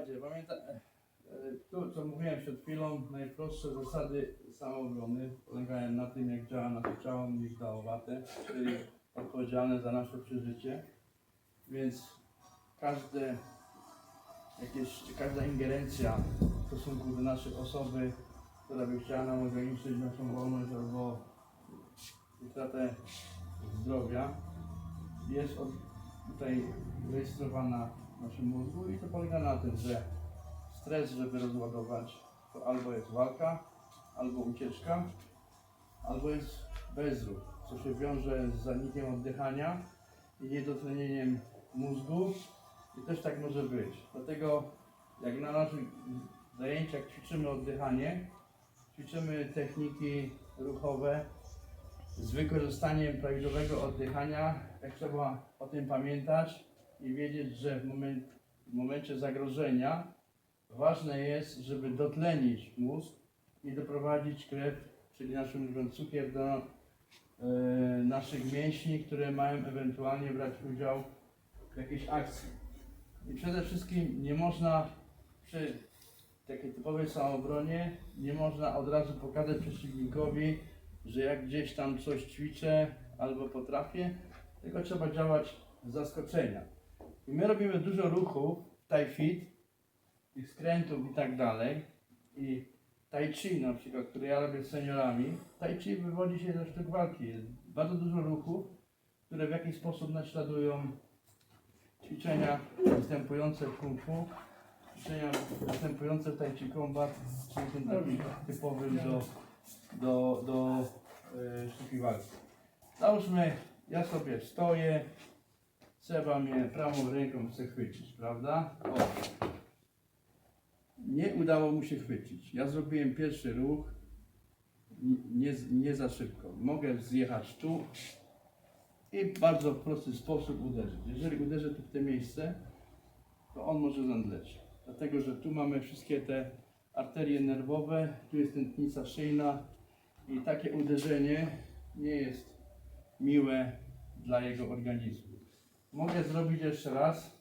Słuchajcie, pamiętam, to co mówiłem przed chwilą, najprostsze zasady samoobrony polegają na tym, jak działa nasze ciało migdałowate, czyli odpowiedzialne za nasze przeżycie. Więc każde, jakieś, każda ingerencja w stosunku do naszej osoby, która by chciała nam ograniczyć naszą wolność albo utratę zdrowia, jest od, tutaj rejestrowana naszym mózgu i to polega na tym, że stres, żeby rozładować, to albo jest walka, albo ucieczka, albo jest bezruch, co się wiąże z zanikiem oddychania i niedotlenieniem mózgu i też tak może być. Dlatego jak na naszych zajęciach ćwiczymy oddychanie, ćwiczymy techniki ruchowe z wykorzystaniem prawidłowego oddychania, jak trzeba o tym pamiętać i wiedzieć, że w, moment, w momencie zagrożenia ważne jest, żeby dotlenić mózg i doprowadzić krew, czyli naszym mówiąc cukier, do e, naszych mięśni, które mają ewentualnie brać udział w jakiejś akcji. I przede wszystkim nie można przy takiej typowej samoobronie, nie można od razu pokazać przeciwnikowi, że jak gdzieś tam coś ćwiczę albo potrafię, tylko trzeba działać z zaskoczenia. I my robimy dużo ruchów, tai fit, tych skrętów i tak dalej. I tai chi na przykład, które ja robię z seniorami, tai chi wywodzi się ze sztuk walki. Jest bardzo dużo ruchów, które w jakiś sposób naśladują ćwiczenia występujące w kung fu, ćwiczenia występujące w tai chi combat, czyli tym takim typowym do, do, do e, sztuki walki. Załóżmy, ja sobie stoję, trzeba mnie prawą ręką chwycić, prawda? O. Nie udało mu się chwycić. Ja zrobiłem pierwszy ruch, nie, nie za szybko. Mogę zjechać tu i w bardzo prosty sposób uderzyć. Jeżeli uderzę tu w to miejsce, to on może zemdleć. Dlatego, że tu mamy wszystkie te arterie nerwowe, tu jest tętnica szyjna i takie uderzenie nie jest miłe dla jego organizmu. Mogę zrobić jeszcze raz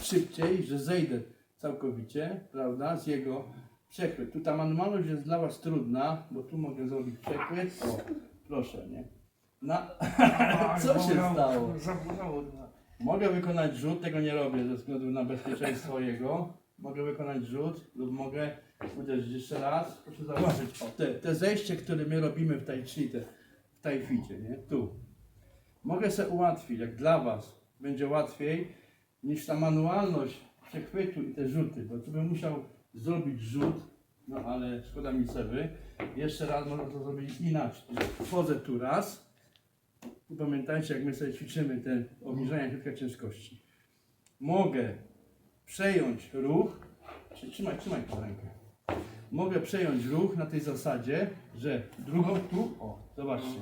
szybciej, że zejdę całkowicie, prawda, z jego przechwyt. Tu ta manualność jest dla Was trudna, bo tu mogę zrobić przechwyt. O, proszę, nie? Na, Co się stało? Mogę wykonać rzut, tego nie robię ze względu na bezpieczeństwo jego. Mogę wykonać rzut lub mogę uderzyć jeszcze raz. Proszę zauważyć, o, te, te zejście, które my robimy w tai chi, te, w tai ficie, nie? Tu. Mogę sobie ułatwić, jak dla Was będzie łatwiej, niż ta manualność przechwytu i te rzuty, bo tu bym musiał zrobić rzut, no ale szkoda mi cewy. Jeszcze raz można to zrobić inaczej. Wchodzę tu raz i pamiętajcie, jak my sobie ćwiczymy te obniżania środka ciężkości. Mogę przejąć ruch, trzymaj, trzymaj tę rękę. Mogę przejąć ruch na tej zasadzie, że drugą tu, o, zobaczcie.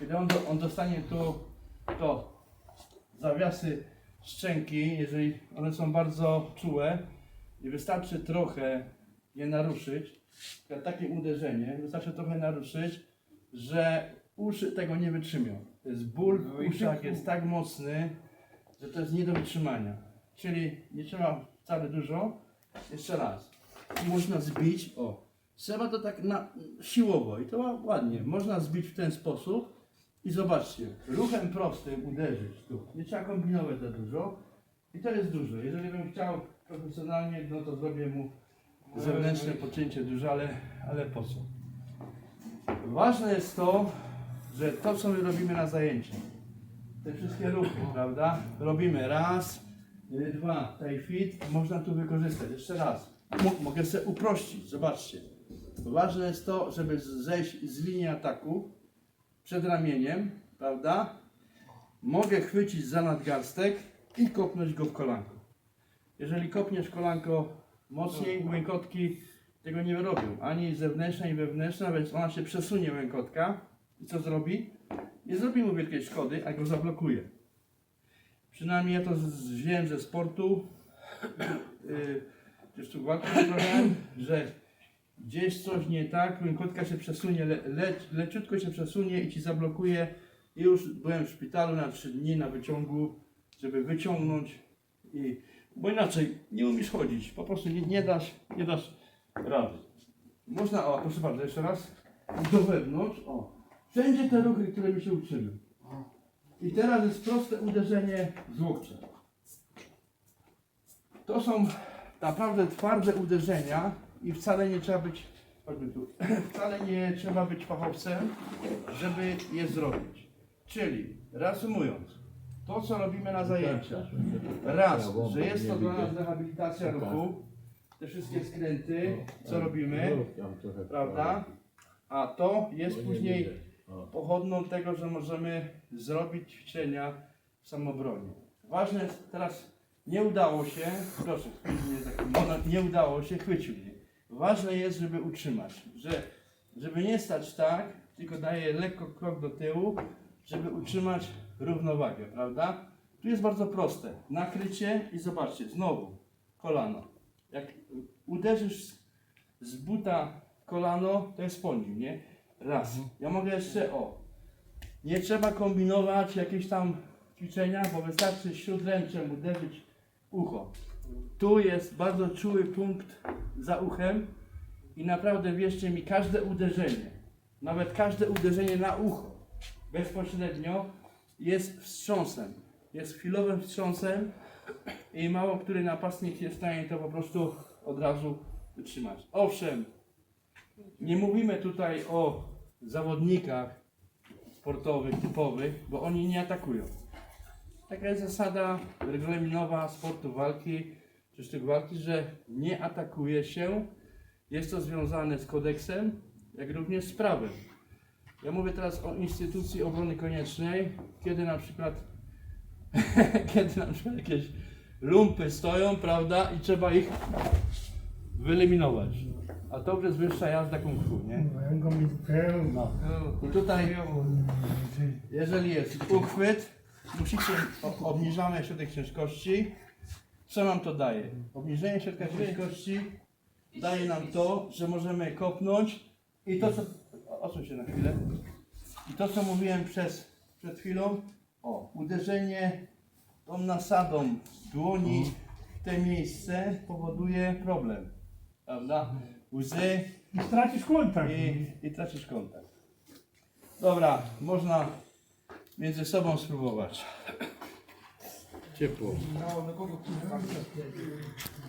Kiedy on, do, on dostanie tu, to zawiasy szczęki, jeżeli one są bardzo czułe i wystarczy trochę je naruszyć, na takie uderzenie, wystarczy trochę naruszyć, że uszy tego nie wytrzymią. To jest ból w No uszach tu- jest tak mocny, że to jest nie do wytrzymania. Czyli nie trzeba wcale dużo. Jeszcze raz. Można zbić, o. Trzeba to tak na, siłowo i to ła- ładnie. Można zbić w ten sposób i zobaczcie, ruchem prostym uderzyć tu. Nie trzeba kombinować za dużo. I to jest dużo. Jeżeli bym chciał profesjonalnie, no to zrobię mu zewnętrzne pocięcie duże, ale, ale po co? Ważne jest to, że to co my robimy na zajęciu, te wszystkie ruchy, prawda? Robimy raz, y, dwa, tai fit, można tu wykorzystać. Jeszcze raz. Mo- Mogę sobie uprościć, zobaczcie. Ważne jest to, żeby zejść z linii ataku przed ramieniem, prawda? Mogę chwycić za nadgarstek i kopnąć go w kolanko. Jeżeli kopniesz kolanko mocniej, łękotki tego nie robią. Ani zewnętrzna, ani wewnętrzna, więc ona się przesunie łękotka i co zrobi? Nie zrobi mu wielkiej szkody, a go zablokuje. Przynajmniej ja to wiem ze sportu, yy, też tu walkę że gdzieś coś nie tak, łękotka się przesunie, le, le, leciutko się przesunie i ci zablokuje. I już byłem w szpitalu na trzy dni na wyciągu, żeby wyciągnąć i Bo inaczej nie umiesz chodzić. Po prostu nie, nie dasz, nie dasz rady. Można, o, proszę bardzo, jeszcze raz. Do wewnątrz, o. Wszędzie te ruchy, które mi się uczymy. I teraz jest proste uderzenie z łokcia. To są naprawdę twarde uderzenia i wcale nie trzeba być, chodźmy tu, wcale nie trzeba być fachowcem, żeby je zrobić. Czyli, reasumując, to co robimy na zajęciach, raz, że jest to dla nas rehabilitacja ruchu, te wszystkie skręty, co robimy, prawda? A to jest później pochodną tego, że możemy zrobić ćwiczenia w samobronie. Ważne teraz, nie udało się, proszę, moment, nie udało się, chwycił mnie. Ważne jest, żeby utrzymać, że, żeby nie stać tak, tylko daję lekko krok do tyłu, żeby utrzymać równowagę, prawda? Tu jest bardzo proste. Nakrycie i zobaczcie, znowu kolano. Jak uderzysz z- buta kolano, to jest po nim, nie? Raz. Ja mogę jeszcze o. Nie trzeba kombinować jakieś tam ćwiczenia, bo wystarczy śródręczem uderzyć ucho. Tu jest bardzo czuły punkt za uchem i naprawdę wierzcie mi, każde uderzenie, nawet każde uderzenie na ucho bezpośrednio jest wstrząsem. Jest chwilowym wstrząsem i mało który napastnik jest w stanie to po prostu od razu wytrzymać. Owszem, nie mówimy tutaj o zawodnikach sportowych, typowych, bo oni nie atakują. Taka jest zasada regulaminowa sportu walki, czy sztuk walki, że nie atakuje się. Jest to związane z kodeksem, jak również z prawem. Ja mówię teraz o instytucji obrony koniecznej, kiedy na przykład kiedy na przykład jakieś lumpy stoją, prawda, i trzeba ich wyeliminować. A to już jest wyższa jazda kung fu, nie? Pełno. No. I tutaj, jeżeli jest uchwyt, musicie, obniżamy środek ciężkości. Co nam to daje? Obniżenie środka ciężkości daje nam to, że możemy kopnąć i to co, o- odsuń się na chwilę, i to co mówiłem przez, przed chwilą, o, uderzenie tą nasadą dłoni w te miejsce powoduje problem, prawda? Łzy, I stracisz kontakt. i, i tracisz kontakt. Dobra, można między sobą spróbować. చెప్పు